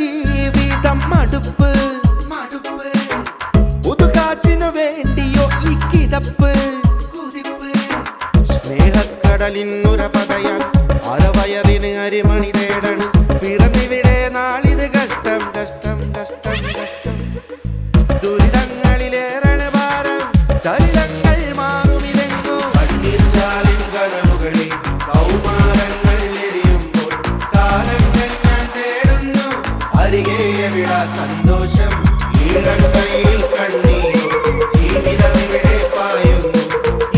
ജീവിതം മടുപ്പ്. മടുപ്പ്. പുതുകാശിനു വേണ്ടിയോ ഈ കിതപ്പ്. കുതിപ്പ്. സ്നേഹക്കടലിന്നുര പതയാൻ അരവയറിന് അരിമണി തേടണം പിറന്നിവിടെ നാളിത് കഷ്ടം കഷ്ടം കഷ്ടം കഷ്ടം ദുരിതങ്ങളിലേറെ ഭാരം. ചരിതങ്ങൾ മാറുമിതെങ്ങോ. കണ്ണീർ ചാലിൻ കനവുകളിൽ തികയ സന്തോഷം. ഈ കണ്ണയിൽ കണ്ണീരും ജീവിതം ഇവിടെ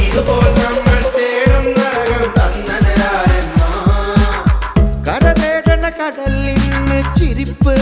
ഇതുപോൽ നമ്മൾ തേടും നരകം തന്നതാരെന്ന കര തേടണ ചിരിപ്പ്.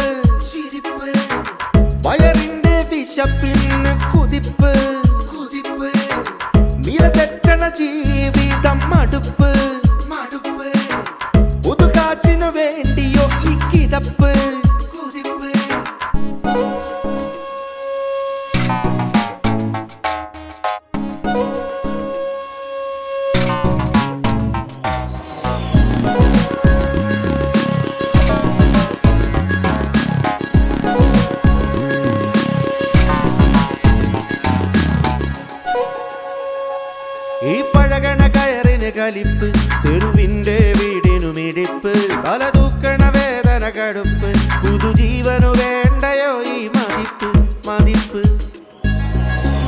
കലിപ്പ് തെരുവിന്റെ വീടിനു മിടിപ്പ് പല തൂക്കണ വേദന കടുപ്പ് പുതുജീവനു വേണ്ടയോ ഈ മതിപ്പ് മതിപ്പ്.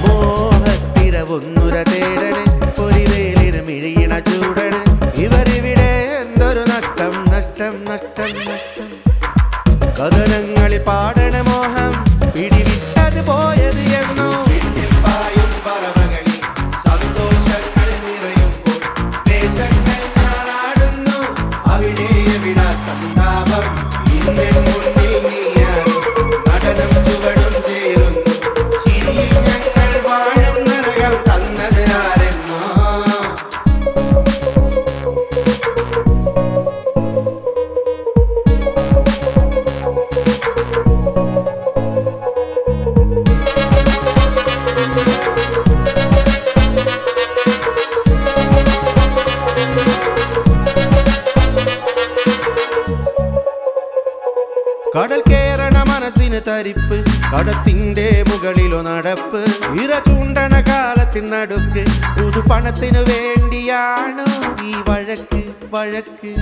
മോഹത്തിരവൊന്നുര തേടണ് പൊരിവേലിന് മിഴിയണ ചൂടണ് ഇവരിവിടെ എന്തൊരു നഷ്ടം നഷ്ടം നഷ്ടം നഷ്ടം. കഥനങ്ങളിൽ പാടണ മോഹം പിടിവിട്ടത് പോയത് എന്നോ കടൽ കേറണ മനസ്സിന് തരിപ്പ് കടത്തിന്റെ മുകളിലോ നടപ്പ് ഇര ചൂണ്ടണ കാലത്തിൻ നടുക്ക് പുതുപണത്തിനു വേണ്ടിയാണോ ഈ വഴക്ക് വഴക്ക്.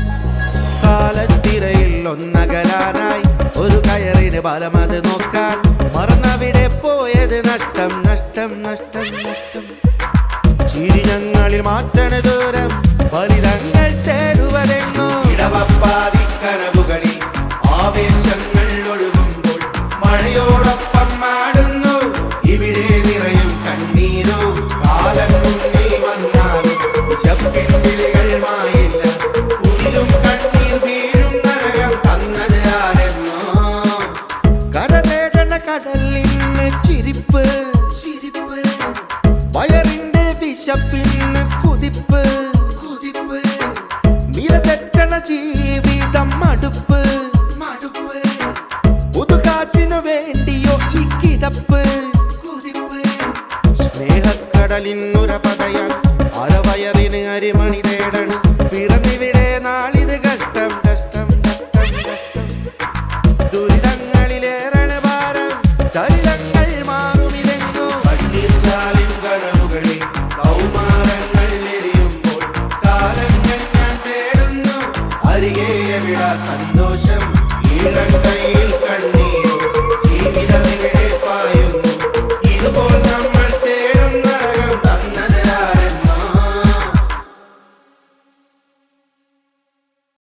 കാലത്തിരയിൽ ഒന്നകലാനായി ഒരു കയറിന് ബലമത് നോക്കാൻ. മറന്നവിടെ പോയത് നഷ്ടം നഷ്ടം നഷ്ടം നഷ്ടം. ചിരി ഞങ്ങളിൽ മാറ്റണ ദൂരം ഫലിതങ്ങൾ సంతోషం. ఏడంటే